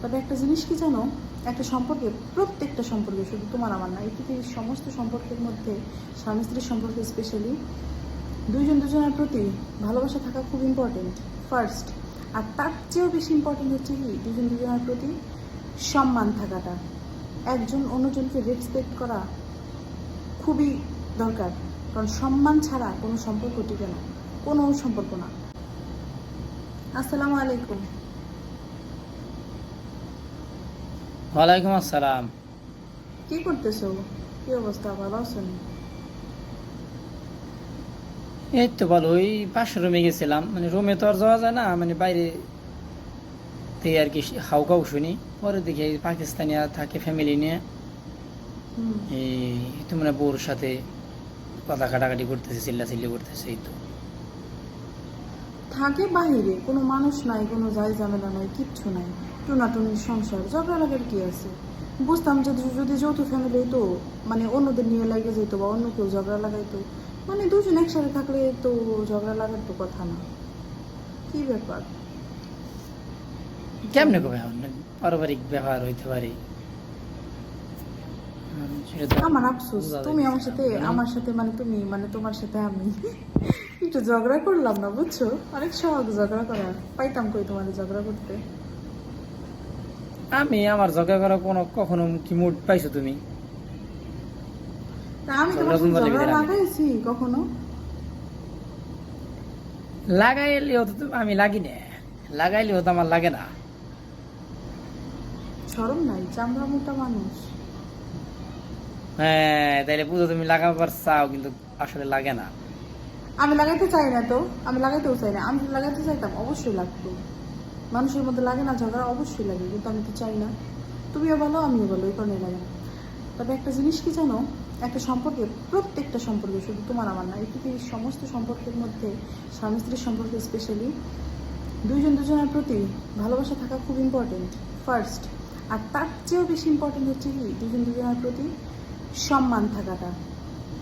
তবে একটা জিনিস কি জানো? একটা সম্পর্কে, প্রত্যেকটা সম্পর্কে, শুধু তোমার আমার না, এই পৃথিবীর সমস্ত সম্পর্কের মধ্যে স্বামী স্ত্রীর সম্পর্কে স্পেশালি দুইজন দুজনের প্রতি ভালোবাসা থাকা খুব ইম্পর্টেন্ট ফার্স্ট আর তার চেয়েও বেশি ইম্পর্টেন্ট হচ্ছে কি দুজন দুজনের প্রতি সম্মান থাকাটা। একজন অন্যজনকে রেসপেক্ট করা খুবই দরকার, কারণ সম্মান ছাড়া কোনো সম্পর্ক টিকে না, কোনো সম্পর্ক না। আসসালামু আলাইকুম। ওয়ালাইকুম আসসালাম। কি করতেছো? কি অবস্থা? ভালো আছো এই তো ভালো ওই পাশের রুমে গেছিলাম। মানে রুমে তো আর যাওয়া যায় না মানে বাইরে থেকে আর কি হাউকাউ শুনি। পরে দেখি এই পাকিস্তানিরা থাকে ফ্যামিলি নিয়ে। এই তো মানে বউর সাথে কথা কাটাকাটি করতেছে চিল্লা চিল্লি করতেছে এই তো। থাকে বাহিরে কোনো মানুষ নাই কোনো যাই ঝামেলা নাই কিচ্ছু নাই টুনাটুনির সংসার ঝগড়া লাগার কি আছে? বুঝতাম যদি যদি যৌথ ফ্যামিলি হতো মানে অন্যদের নিয়ে লাগে যেত বা অন্য কেউ ঝগড়া লাগাইতো মানে দুজন একসাথে থাকলে তো ঝগড়া লাগার তো কথা না। কি ব্যাপার? কেমনে কবে পারিবারিক ব্যবহার হইতে পারে। তো আমার আফসোস তুমি আমার সাথে আমার সাথে মানে তুমি মানে তোমার সাথে আমি। একটু ঝগড়া করলাম না বুঝছ? অনেক সহজ ঝগড়া করা পাইতাম কই তোমার ঝগড়া করতে? আমি আমার ঝগড়া করা কোনো কখনো কি মুড পাইছো তুমি? আমি তোমার ঝগড়া। লাগাইছি কখনো? লাগাইলেও তো আমি লাগি না লাগাইলেও তো আমার লাগে না। সরম নাই চামড়া মোটা মানুষ। হ্যাঁ তাইলে বুঝো তুমি লাগাবার চাও কিন্তু আসলে লাগে না। আমি লাগাইতে চাই না তো, আমি লাগাইতেও চাই না। আমি লাগাইতে চাইতাম, অবশ্যই লাগতো। মানুষের মধ্যে লাগে না ঝগড়া, অবশ্যই লাগে, কিন্তু আমি তো চাই না। তুমিও বলো আমিও বলো এই কারণে লাগে। তবে একটা জিনিস কি জানো? একটা সম্পর্কে, প্রত্যেকটা সম্পর্কে, শুধু তোমার আমার না পৃথিবীর সমস্ত সম্পর্কের মধ্যে, স্বামী স্ত্রীর সম্পর্কে স্পেশালি দুইজন দুজনের প্রতি ভালোবাসা থাকা খুব ইম্পর্টেন্ট ফার্স্ট আর তার চেয়েও বেশি ইম্পর্টেন্ট হচ্ছে কি দুজন দুজনের প্রতি সম্মান থাকাটা।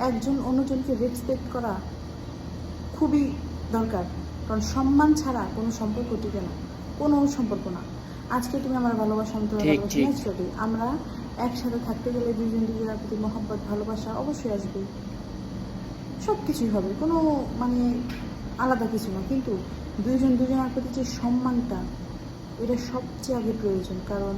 একজন অন্যজনকে রেসপেক্ট করা খুবই দরকার। কারণ সম্মান ছাড়া কোনো সম্পর্ক টিকে না। কোনো সম্পর্ক না। আজকে তুমি আমার ভালোবাসা আমি তোমার ভালোবাসা আমরা একসাথে থাকতে গেলে দুজন দুজনের প্রতি মহব্বত ভালোবাসা অবশ্যই আসবে। সব কিছুই হবে। কোনো মানে আলাদা কিছু না। কিন্তু দুইজন দুজনের প্রতি যে সম্মানটা এটা সবচেয়ে আগে প্রয়োজন। কারণ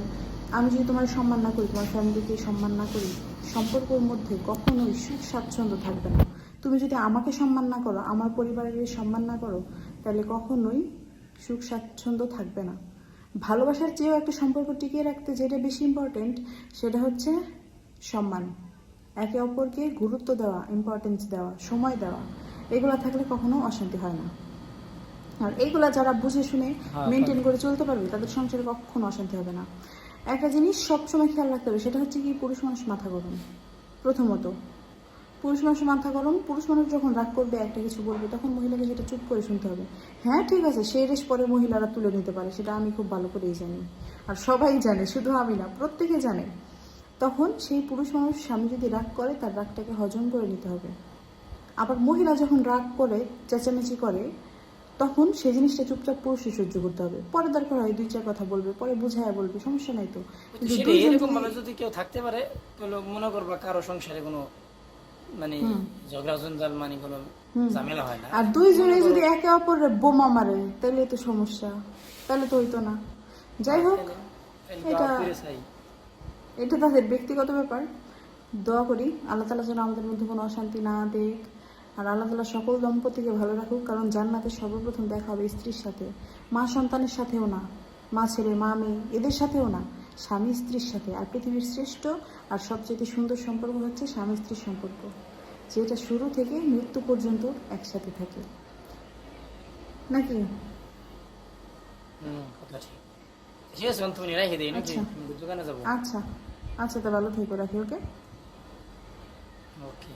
আমি যদি তোমার সম্মান না করি তোমার ফ্যামিলিকে সম্মান না করি সম্পর্কের মধ্যে কখনোই সুখ স্বাচ্ছন্দ্য থাকবে না। তুমি যদি আমাকে সম্মান না করো আমার পরিবারের যদি সম্মান না করো তাহলে কখনোই সুখ স্বাচ্ছন্দ্য থাকবে না। ভালোবাসার চেয়েও একটা সম্পর্ক টিকিয়ে রাখতে যেটা বেশি ইম্পর্টেন্ট সেটা হচ্ছে সম্মান। একে অপরকে গুরুত্ব দেওয়া ইম্পর্টেন্স দেওয়া সময় দেওয়া এগুলো থাকলে কখনো অশান্তি হয় না। আর এইগুলা যারা বুঝে শুনে হ্যাঁ, মেনটেন করে চলতে পারবে তাদের সংসারে কখনো অশান্তি হবে না। একটা জিনিস সবসময় খেয়াল রাখতে হবে সেটা হচ্ছে কি পুরুষ মানুষ মাথা গরম। প্রথমত পুরুষ মানুষের মাথা গরম পুরুষ মানুষ যখন রাগ করবে একটা কিছু বলবে তখন মহিলাকে সেটা চুপ করে শুনতে হবে। হ্যাঁ ঠিক আছে সেই রেশ পরে মহিলারা তুলে নিতে পারে সেটা আমি খুব ভালো করেই জানি। আর সবাই জানে শুধু আমি না প্রত্যেকে জানে। তখন সেই পুরুষ মানুষ স্বামী যদি রাগ করে তার রাগটাকে হজম করে নিতে হবে। আবার মহিলা যখন রাগ করে চেঁচামেচি করে তখন সেই জিনিসটা চুপচাপ পুরুষই সহ্য করতে হবে। পরে দরকার হয় দুই চার কথা বলবে পরে বুঝায় বলবে সমস্যা নাই তো। এরকম যদি- যদি কেউ থাকতে পারে মনে করবা কারও সংসারে কোনো মানে। ঝগড়া জঞ্জাল মানে কোনো ঝামেলা হয় না। আর দুইজনে যদি একে অপরের বোমা মারে তাহলে তো সমস্যা। তাহলে তো হইতো না। যাই হোক এটা- এটা তাদের ব্যক্তিগত ব্যাপার। দোয়া করি আল্লাহ তালা যেন আমাদের মধ্যে কোনো অশান্তি না দেখ। আর আল্লাহ তালা সকল দম্পতিকে ভালো রাখুক কারণ জান্নাতে সর্বপ্রথম দেখা হবে স্ত্রীর সাথে। মা সন্তানের সাথেও না। মা ছেলে মা মেয়ে এদের সাথেও না। স্বামী স্ত্রীর সাথে। আর পৃথিবীর শ্রেষ্ঠ আর সবচেয়ে সুন্দর সম্পর্ক হচ্ছে স্বামী স্ত্রীর সম্পর্ক যেটা শুরু থেকে মৃত্যু পর্যন্ত একসাথে থাকে। নাকি? আচ্ছা। আচ্ছা। আচ্ছা তো ভালো থেকো রাখি ওকে? ওকে।